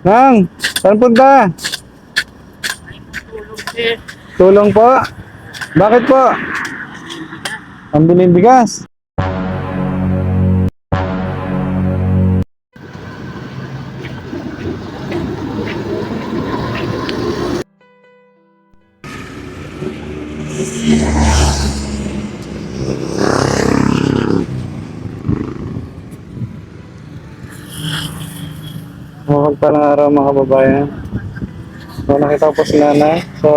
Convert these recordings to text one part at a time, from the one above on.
Nang, saan punta? Tulong po. Bakit po? Ang bigas. Huwag pa ng araw mga babayan. So nakita ko po si nanay. So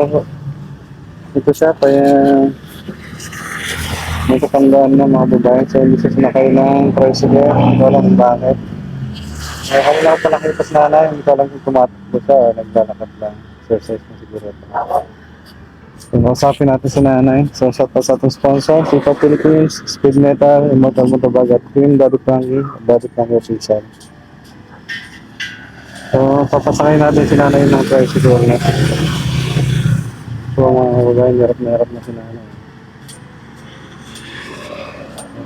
ito siya, kaya may katandaan na mga babae. So hindi siya sinakay ng tricycle. Hindi ko alam bakit. Kaya kanina ko pa nakita si nanay. Hindi ko alam kung tumatakbo siya naglalakad lang. Exercise na siguro. So kausapin natin si nanay. So shout out sa ating sponsor, Sipa Philippines, Speed Metal, Immortal Motovag at Queen Daddy Frankie, Daddy Frankie Official. Papasakay natin si nanay ng tricycle na. So, mga kababayan, hirap na hirap na si nanay.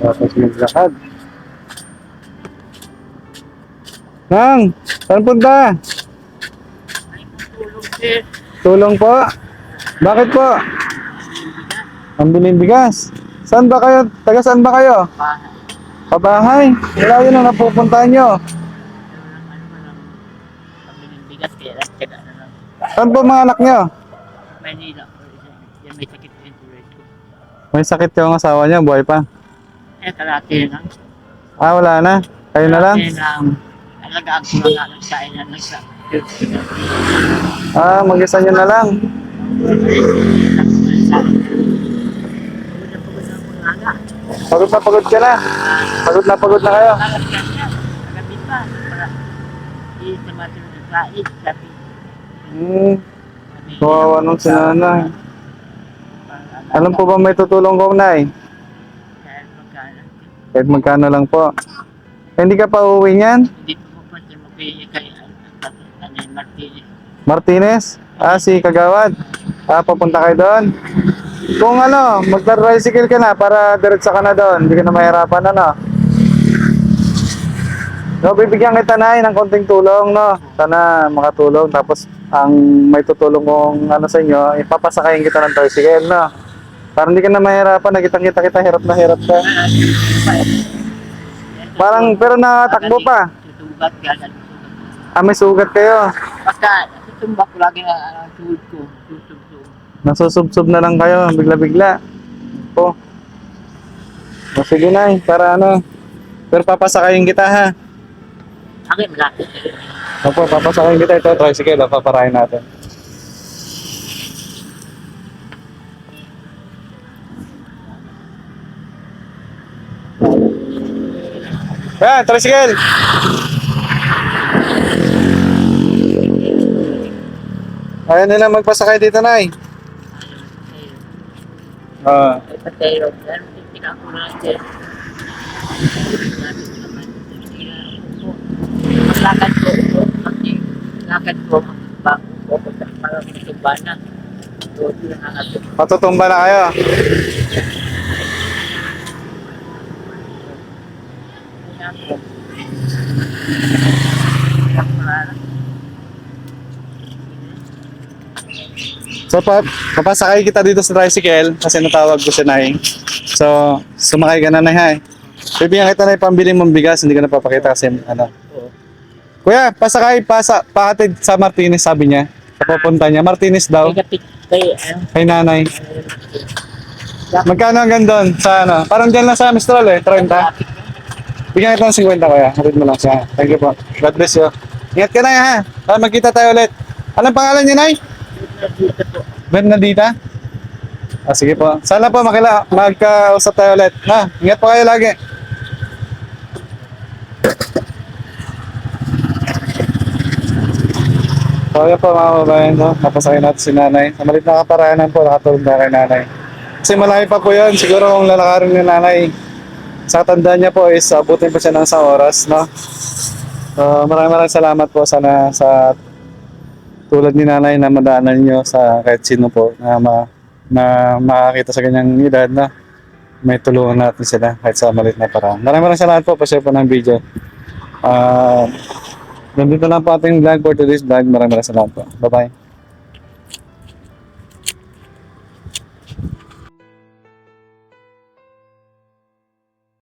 Tapos maglakad. Nang, saan punta? Tulong po. Bakit po? Ang bigas. Saan ba kayo? Taga saan ba kayo? Bahay. Pabahay. Wala yun ang napupuntahan nyo. Ano lang. Bigas kaya nagtyaga na lang. Saan po mga anak nyo? Manila. Yan may sakit din tuloy ko. May sakit yung asawa niya, buhay pa. Eh, kalati lang. Ah, wala na. Kayo na lang. Kalati lang. Alagaan ko lang nga nagsain na nagsa. Ah, mag-isa nyo na lang. Pagod na pagod ka na. Pagod na pagod na kayo. Hmm, kawawa nung si nanay. Alam po ba may tutulong ko, Nay? Kahit magkano lang po. Eh, hindi ka pa uuwi niyan? Hindi po pa siya magpili kay Martinez. Martinez? Ah, si Kagawad. Ah, papunta kayo doon. Kung ano, magta-tricycle ka na para diretsa ka na doon. Hindi ka na mahirapan, ano? No, bibigyan kita na ng konting tulong, no? Sana makatulong. Tapos, ang may tutulong kong ano sa inyo, ipapasakayin kita ng tricycle, no? Para hindi ka na mahirapan, nakitang kita kita, hirap na hirap ka. Parang, pero nakatakbo pa. Tutumbat ka. Ah, may sugat kayo. Basta, tutumbat ko lagi na ang tuhod ko. Nasusubsob na lang kayo, bigla-bigla. Po. O sige na, para ano. Pero papasakayin kita ha. Akin, malapit. Opo, papasakayin kita ito, tricycle, ah, paparahin natin. Yan, tricycle! Ayaw nila magpasakay dito, Nay. Ah, Patero. Titika ko na ko. Kasi lakad ko. Bago ko. Parang sinisumbana. So, yun ang ato. matutumba na kayo. So, pa papasakay kita dito sa tricycle kasi natawag ko si Nay. So, sumakay ka na na ha. Bibigyan kita na yung pambili mong bigas, hindi ko na papakita kasi ano. Kuya, pasakay, pasa, pahatid sa Martinez, sabi niya. Sa pupunta niya. Martinez daw, kapit. Kaya ano. kay nanay. Magkano hanggang doon sa ano? Parang dyan lang sa Mistral eh, 30. Bigyan kita ng 50 kuya. Hatid mo lang siya. Thank you po. God bless you. Ingat ka na ha. Para magkita tayo ulit. Anong pangalan niya, Nay? Bernadita? Ah, sige po. Sana po makila, magkausap tayo ulit. Na, ingat po kayo lagi. So, yun po mga kababayan, no? napasakay natin si nanay. Sa malit na kaparanan po, nakatulog na kay nanay. Kasi malayo pa po yun. Siguro kung lalakarin ni nanay, sa tanda niya po is abutin pa siya ng isang oras. No? So, maraming maraming salamat po sana sa tulad ni nanay na madaanan nyo sa kahit sino po na, ma, na makakita sa ganyang edad na may tulungan natin sila kahit sa malit na paraan. Maraming maraming salamat po. Pa-share po ng video. Ah, Nandito lang po ating vlog for today's vlog. Maraming maraming salamat po. Bye-bye.